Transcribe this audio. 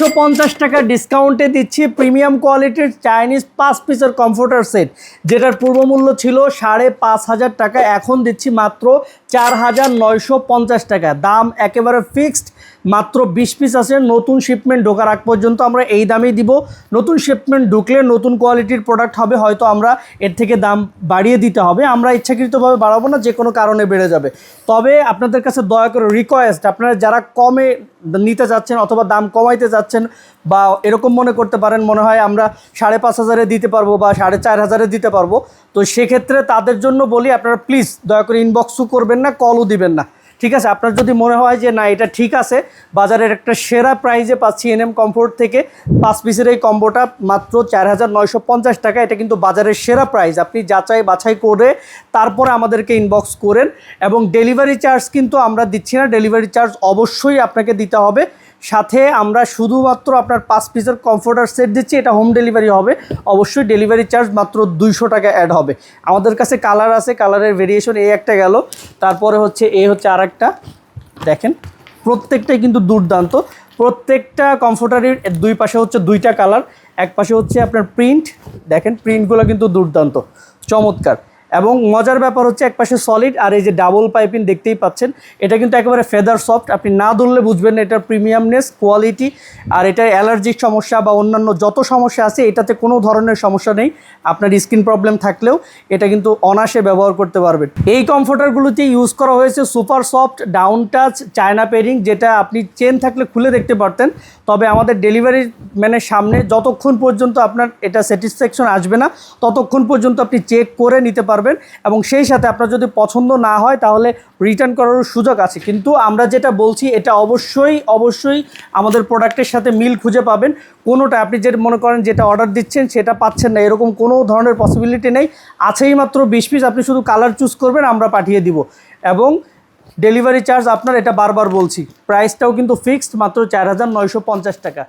একশো পঞ্চাশ টাকা ডিসকাউন্টে দিচ্ছি প্রিমিয়াম কোয়ালিটির চাইনিজ পাঁচ পিসের কমফোর্টার সেট যেটার পূর্বমূল্য ছিল সাড়ে পাঁচ হাজার টাকা। এখন দিচ্ছি মাত্র চার হাজার নয়শো পঞ্চাশ টাকা। দাম একেবারে ফিক্সড মাত্র বিশ পিস আছে, নতুন শিপমেন্ট ঢোকার আগ পর্যন্ত আমরা এই দামেই দিব। নতুন শিপমেন্ট ঢুকলে নতুন কোয়ালিটির প্রোডাক্ট হবে, হয়তো আমরা এর থেকে দাম বাড়িয়ে দিতে হবে। আমরা ইচ্ছাকৃতভাবে বাড়াবো না, যে কোনো কারণে বেড়ে যাবে। তবে আপনাদের কাছে দয়া করে রিকোয়েস্ট আপনারা যারা কমে নিতে যাচ্ছেন অথবা দাম কমাইতে যাচ্ছেন বা এরকম মনে করতে পারেন, মনে হয় আমরা সাড়ে পাঁচ হাজারে দিতে পারব বা সাড়ে চার হাজারে দিতে পারব, তো সেক্ষেত্রে তাদের জন্য বলি, আপনারা প্লিজ দয়া করে ইনবক্সও করবেন না কলও দিবেন না। ঠিক আছে? আপনার যদি মনে হয় যে না, এটা ঠিক আছে, বাজারের একটা সেরা প্রাইজে পাচ্ছি এনএম কমফোর্ট থেকে, পাঁচ পিসের এই কম্বোটা মাত্র চার হাজার নয়শো পঞ্চাশ টাকা। এটা কিন্তু বাজারের সেরা প্রাইস আপনি যাচাই বাছাই করে তারপরে আমাদেরকে ইনবক্স করেন এবং ডেলিভারি চার্জ কিন্তু আমরা দিচ্ছি না। ডেলিভারি চার্জ অবশ্যই আপনাকে দিতে হবে। সাথে আমরা শুধুমাত্র আপনার পাঁচ পিসের কমফোর্টার সেট দিচ্ছি, এটা হোম ডেলিভারি হবে। অবশ্যই ডেলিভারি চার্জ মাত্র দুইশো টাকা অ্যাড হবে। আমাদের কাছে কালার আছে কালারের ভেরিয়েশন এই একটা গেল। তারপরে হচ্ছে এ হচ্ছে আর একটা দেখেন, প্রত্যেকটাই কিন্তু দুর্দান্ত। প্রত্যেকটা কমফোর্টারের দুই পাশে হচ্ছে দুইটা কালার এক পাশে হচ্ছে আপনার প্রিন্ট দেখেন প্রিন্টগুলো কিন্তু দুর্দান্ত। চমৎকার। এবং মজার ব্যাপার হচ্ছে এক পাশে সলিড আর এই যে ডাবল পাইপিং দেখতেই পাচ্ছেন, এটা কিন্তু একেবারে ফেদার সফট আপনি না ধরলে বুঝবেন না এটার প্রিমিয়ামনেস কোয়ালিটি আর এটা অ্যালার্জির সমস্যা বা অন্যান্য যত সমস্যা আছে, এটাতে কোনো ধরনের সমস্যা নেই। আপনার স্কিন প্রবলেম থাকলেও এটা কিন্তু অনাসে ব্যবহার করতে পারবেন। এই কমফোর্টারগুলোতে ইউজ করা হয়েছে super soft down touch China পেরিং যেটা আপনি চেন থাকলে খুলে দেখতে পারতেন। তবে আমাদের ডেলিভারি ম্যানের সামনে যতক্ষণ পর্যন্ত আপনার এটা স্যাটিসফ্যাকশন আসবে না, ততক্ষণ পর্যন্ত আপনি চেক করে নিতে পারবেন। এবং সেই সাথে আপনার যদি পছন্দ না হয় তাহলে রিটার্ন করারও সুযোগ আছে। কিন্তু আমরা যেটা বলছি, এটা অবশ্যই অবশ্যই আমাদের প্রোডাক্টের সাথে মিল খুঁজে পাবেন। কোনোটা আপনি যেটা মনে করেন যেটা অর্ডার দিচ্ছেন সেটা পাচ্ছেন না, এরকম কোনো ধরনের পসিবিলিটি নেই। আছেই মাত্র বিশ পিস আপনি শুধু কালার চুজ করবেন, আমরা পাঠিয়ে দিব। এবং ডেলিভারি চার্জ আপনার এটা বারবার বলছি প্রাইসটাও কিন্তু ফিক্সড মাত্র চার হাজার নয়শো পঞ্চাশ টাকা।